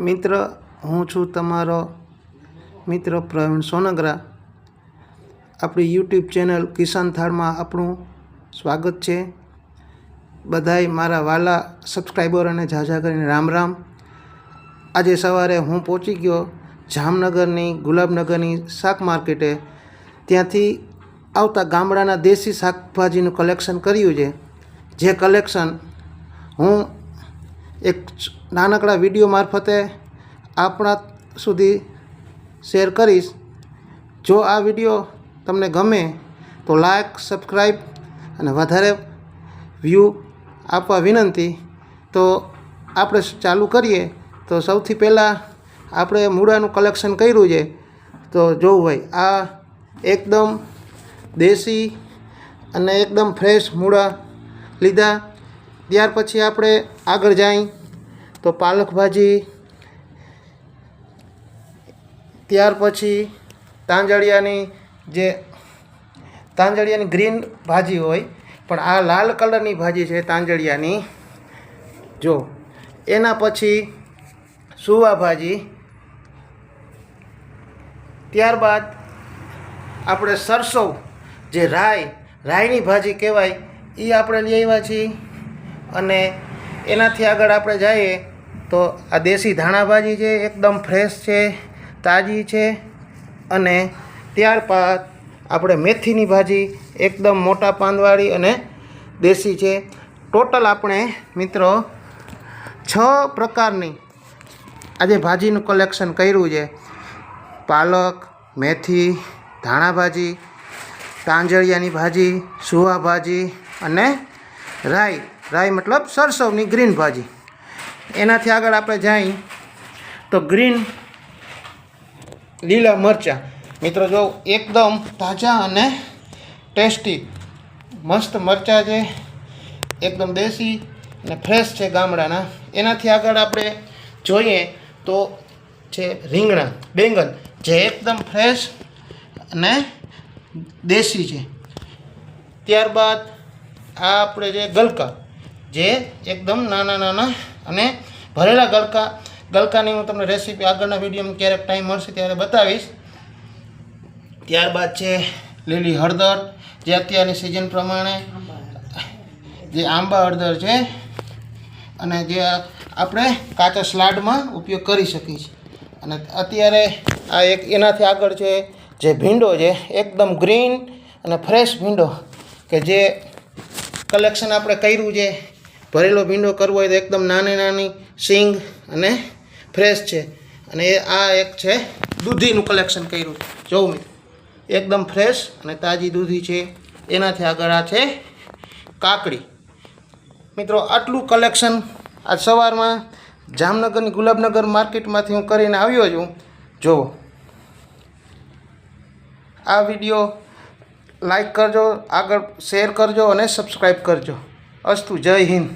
મિત્ર, હું છું તમારો મિત્ર પ્રવીણ સોનગરા. આપણી યુટ્યુબ ચેનલ કિસાન થાળમાં આપણું સ્વાગત છે. બધાય મારા વાલા સબસ્ક્રાઈબરોને ઝાઝા કરીને રામ રામ. આજે સવારે હું પહોંચી ગયો જામનગરની ગુલાબનગરની શાક માર્કેટે. ત્યાંથી આવતા ગામડાના દેશી શાકભાજીનું કલેક્શન કર્યું છે. જે કલેક્શન હું એક નાનકડા વીડિયો મારફતે આપણા સુધી શેર કરીશ. જો આ વીડિયો તમને ગમે તો લાઈક સબસ્ક્રાઈબ અને વધારે વ્યૂ આપવા વિનંતી. તો આપણે ચાલુ કરીએ. તો સૌથી પહેલાં આપણે મૂળાનું કલેક્શન કર્યું છે. તો જોવું ભાઈ આ એકદમ દેશી અને એકદમ ફ્રેશ મૂળા લીધા. ત્યાર પછી આપણે આગળ જાય. તો પાલક ભાજી, ત્યાર પછી તાંજળિયાની જે તાંજળિયાની ગ્રીન ભાજી હોય, પણ આ લાલ કલરની ભાજી છે તાંજળિયાની. જો, એના પછી સુવા ભાજી. ત્યારબાદ આપણે સરસો જે રાય રાયની ભાજી કહેવાય એ આપણે લઈ આવ્યા છીએ. અને એનાથી આગળ આપણે જઈએ તો આ દેશી ધાણા ભાજી છે, એકદમ ફ્રેશ છે, તાજી છે અને ત્યારબાદ આપણે મેથીની ભાજી, એકદમ મોટા પાંદવાળી અને દેશી છે. ટોટલ આપણે મિત્રો છ પ્રકારની આજે ભાજીનું કલેક્શન કર્યું છે. પાલક, મેથી ધાણા ભાજી તાંજળિયાની ભાજી સુવા ભાજી અને રાઈ. રાઈ મતલબ સરસવની ગ્રીન ભાજી. એનાથી આગળ આપણે જઈએ તો ગ્રીન લીલા મરચાં. મિત્રો જો એકદમ તાજા અને ટેસ્ટી મસ્ત મરચાં છે, એકદમ દેશી અને ફ્રેશ છે ગામડાના. એનાથી આગળ આપણે જોઈએ તો છે રીંગણા, બેંગન, જે એકદમ ફ્રેશ અને દેશી છે. ત્યારબાદ આ આપણે જે ગલકા જે એકદમ નાના નાના અને ભરેલા ગલકા, ગલકાની હું તમને રેસીપી આગળના વિડીયોમાં ક્યારેક ટાઈમ મળશે ત્યારે બતાવીશ. ત્યારબાદ છે લીલી હળદર, જે અત્યારની સિઝન પ્રમાણે જે આંબા હળદર છે અને જે આપણે કાચા સ્લાડમાં ઉપયોગ કરી શકીએ છીએ. અને અત્યારે આ એક એનાથી આગળ છે જે ભીંડો છે, એકદમ ગ્રીન અને ફ્રેશ ભીંડો કે જે કલેક્શન આપણે કર્યું છે ભરેલો ભીંડો કરવો હોય તો એકદમ નાની નાની સિંગ અને ફ્રેશ છે. અને એ આ એક છે દૂધીનું કલેક્શન કર્યું. જોઉં મિત્રો, એકદમ ફ્રેશ અને તાજી દૂધી છે. એનાથી આગળ આ છે કાકડી. મિત્રો, આટલું કલેક્શન આજ સવારમાં જામનગરની ગુલાબનગર માર્કેટમાંથી હું કરીને આવ્યો છું. જુઓ. આ વીડિયો લાઈક કરજો, આગળ શેર કરજો અને સબસ્ક્રાઈબ કરજો. અસ્તુ, જય હિન્દ.